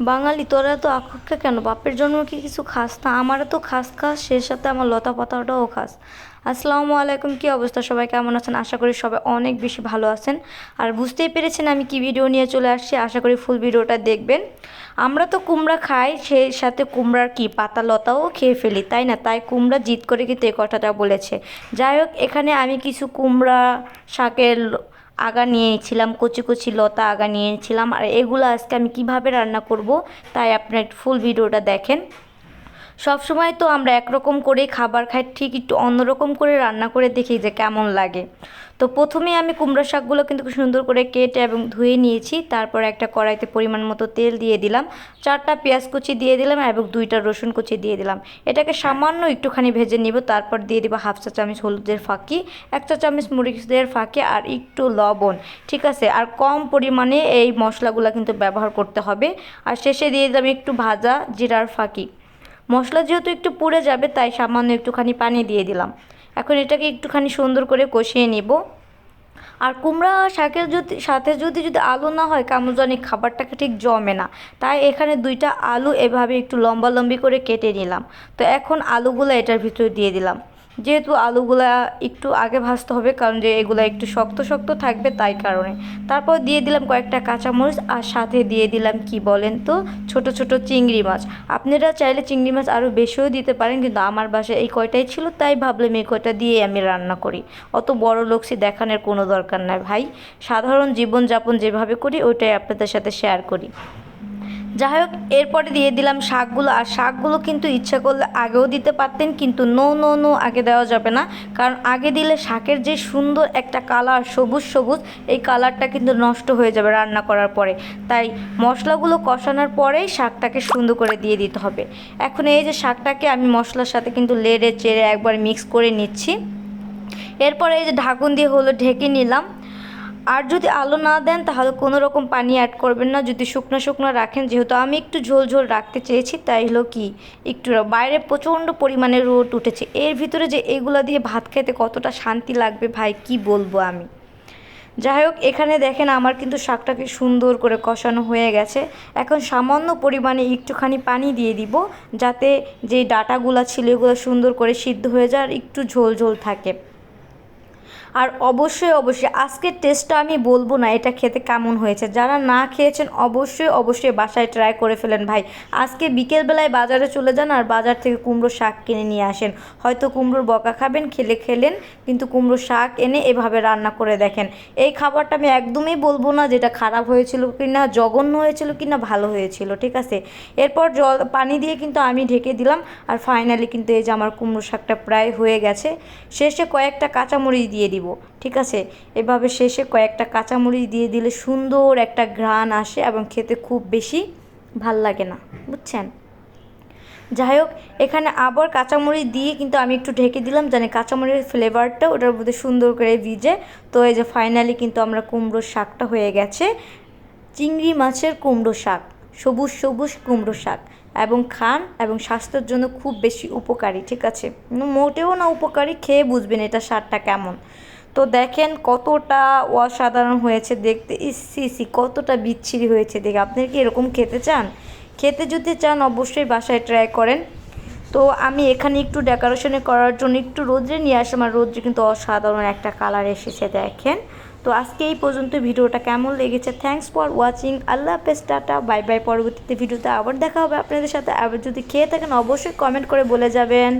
বাঙালি, তোরা তো আক্ষেপটা কেন? বাপের জন্য কি কিছু খাস? না, আমারও তো খাস খাস, সেই সাথে আমার লতা পাতাটাও খাস। আসসালামু আলাইকুম, কী অবস্থা? সবাই কেমন আছেন? আশা করি সবাই অনেক বেশি ভালো আছেন। আর বুঝতেই পেরেছেন আমি কি ভিডিও নিয়ে চলে আসছি, আশা করি ফুল ভিডিওটা দেখবেন। আমরা তো কুমড়া খাই, সেই সাথে কুমড়ার কি, পাতা লতাও খেয়ে ফেলি, তাই না? তাই কুমড়া জিত করে কিন্তু এই কথাটা বলেছে। যাই হোক, এখানে আমি কিছু কুমড়া শাকের আগা নিয়ে নিয়েছিলাম, কচি কচি লতা আগা নিয়ে নিয়েছিলাম। আর এগুলো আজকে আমি কীভাবে রান্না করব, তাই আপনার ফুল ভিডিওটা দেখেন। সব সময় তো আমরা একরকম করেই খাবার খাই, ঠিক একটু অন্যরকম করে রান্না করে দেখি যে কেমন লাগে। তো প্রথমে আমি কুমড়ো শাকগুলো কিন্তু সুন্দর করে কেটে এবং ধুয়ে নিয়েছি, তারপর একটা কড়াইতে পরিমাণ মতো তেল দিয়ে দিলাম। চারটা পেঁয়াজ কুচি দিয়ে দিলাম এবং দুইটা রসুন কুচি দিয়ে দিলাম। এটাকে সামান্য একটুখানি ভেজে নিব, তারপর দিয়ে দিব হাফ চা চামচ হলুদের ফাঁকি, এক চা চামচ মরিচের ফাঁকি আর একটু লবণ, ঠিক আছে? আর কম পরিমাণে এই মশলাগুলো কিন্তু ব্যবহার করতে হবে। আর শেষে দিয়ে দিলাম একটু ভাজা জিরার ফাঁকি। মশলা যেহেতু একটু পুড়ে যাবে, তাই সামান্য একটুখানি পানি দিয়ে দিলাম। এখন এটাকে একটুখানি সুন্দর করে কষিয়ে নিব। আর কুমড়া শাকের যদি, সাথে যদি যদি আলু না হয় কামুজনিক খাবারটাকে ঠিক জমে না। তাই এখানে দুইটা আলু এভাবে একটু লম্বা লম্বি করে কেটে নিলাম। তো এখন আলুগুলো এটার ভিতরে দিয়ে দিলাম। যেহেতু আলুগুলা একটু আগে ভাজতে হবে, কারণ যে এগুলো একটু শক্ত শক্ত থাকবে তাই কারণে। তারপর দিয়ে দিলাম কয়েকটা কাঁচামরিচ আর সাথে দিয়ে দিলাম কি বলেন তো? ছোট ছোট চিংড়ি মাছ। আপনারা চাইলে চিংড়ি মাছ আরও বেশিও দিতে পারেন, কিন্তু আমার বাসায় এই কয়টাই ছিল, তাই ভাবলাম এই কয়টা দিয়ে আমি রান্না করি। অত বড় লোকসি দেখানোর কোনো দরকার নাই ভাই। সাধারণ জীবনযাপন যেভাবে করি, ওইটাই আপনাদের সাথে শেয়ার করি। যাই হোক, এরপরে দিয়ে দিলাম শাকগুলো। আর শাকগুলো কিন্তু ইচ্ছা করলে আগেও দিতে পারতেন, কিন্তু নো নো নো আগে দেওয়া যাবে না। কারণ আগে দিলে শাকের যে সুন্দর একটা কালার সবুজ সবুজ, এই কালারটা কিন্তু নষ্ট হয়ে যাবে রান্না করার পরে। তাই মশলাগুলো কষানোর পরেই শাকটাকে সুন্দর করে দিয়ে দিতে হবে। এখন এই যে শাকটাকে আমি মশলার সাথে কিন্তু লেড়ে চেড়ে একবার মিক্স করে নিচ্ছি। এরপরে এই যে ঢাকুন দিয়ে হলো ঢেকে নিলাম। আর যদি আলো না দেন, তাহলে কোনো রকম পানি অ্যাড করবেন না। যদি শুকনো শুকনো রাখেন, যেহেতু আমি একটু ঝোল ঝোল রাখতে চেয়েছি, তাই হলো কি? একটু বাইরে প্রচণ্ড পরিমাণে রোদ উঠেছে। এর ভিতরে যে এগুলো দিয়ে ভাত খেতে কতটা শান্তি লাগবে ভাই, কি বলব আমি? যাই হোক, এখানে দেখেন আমার কিন্তু শাকটাকে সুন্দর করে কষানো হয়ে গেছে। এখন সামান্য পরিমাণে একটুখানি পানি দিয়ে দিব, যাতে যে ডাটাগুলো ছিল, এগুলো সুন্দর করে সিদ্ধ হয়ে যায় আর একটু ঝোল ঝোল থাকে। আর অবশ্যই অবশ্যই, আজকের টেস্টটা আমি বলব না এটা খেতে কেমন হয়েছে। যারা না খেয়েছেন, অবশ্যই অবশ্যই বাসায় ট্রাই করে ফেলেন ভাই। আজকে বিকেলবেলায় বাজারে চলে যান আর বাজার থেকে কুমড়ো শাক কিনে নিয়ে আসেন। হয়তো কুমড়োর বকা খাবেন, খেলে খেলেন, কিন্তু কুমড়ো শাক এনে এভাবে রান্না করে দেখেন। এই খাবারটা আমি একদমই বলব না যেটা খারাপ হয়েছিল কি না জঘন্য হয়েছিল কি না ভালো হয়েছিল, ঠিক আছে? এরপর জল, পানি দিয়ে কিন্তু আমি ঢেকে দিলাম আর ফাইনালি কিন্তু এই যে আমার কুমড়ো শাকটা প্রায় হয়ে গেছে। শেষে কয়েকটা কাঁচামরিচ দিয়ে দিব। ঠিক আছে? এভাবে শেষে কয়েকটা কাঁচামরিচ দিয়ে দিলে সুন্দর একটা ঘ্রাণ আসে এবং খেতে খুব বেশি ভালো লাগে না, বুঝছেন? যাই হোক, এখানে আবার কাঁচামরিচ দিয়ে কিন্তু আমি একটু ঢেকে দিলাম জানি কাঁচামরিচের ফ্লেভারটা ওটার মধ্যে সুন্দর করে ভিজে। তো এই যে ফাইনালি কিন্তু আমরা কুমড়োর শাকটা হয়ে গেছে। চিংড়ি মাছের কুমড়ো শাক, সবুজ সবুজ কুমড়ো শাক এবং খান এবং স্বাস্থ্যের জন্য খুব বেশি উপকারী, ঠিক আছে? মোটেও না উপকারী, খেয়ে বুঝবেন এটা স্বাদটা কেমন। তো দেখেন কতটা অসাধারণ হয়েছে দেখতে। ইসি ইসি কতটা বিচ্ছিরি হয়েছে দেখে। আপনি কি এরকম খেতে চান? খেতে যদি চান, অবশ্যই বাসায় ট্রাই করেন। তো আমি এখানে একটু ডেকোরেশনে করার জন্য একটু রোদ্রে নিয়ে আসলাম। আর রোদ্রে কিন্তু অসাধারণ একটা কালার এসেছে, দেখেন। তো আজকে এই পর্যন্ত ভিডিওটা কেমন লেগেছে? থ্যাঙ্কস ফর ওয়াচিং আল্লাহ হাফেজ, টাটা। বাই বাই পরবর্তীতে ভিডিওতে আবার দেখা হবে আপনাদের সাথে। আবার যদি খেয়ে থাকেন, অবশ্যই কমেন্ট করে বলে যাবেন।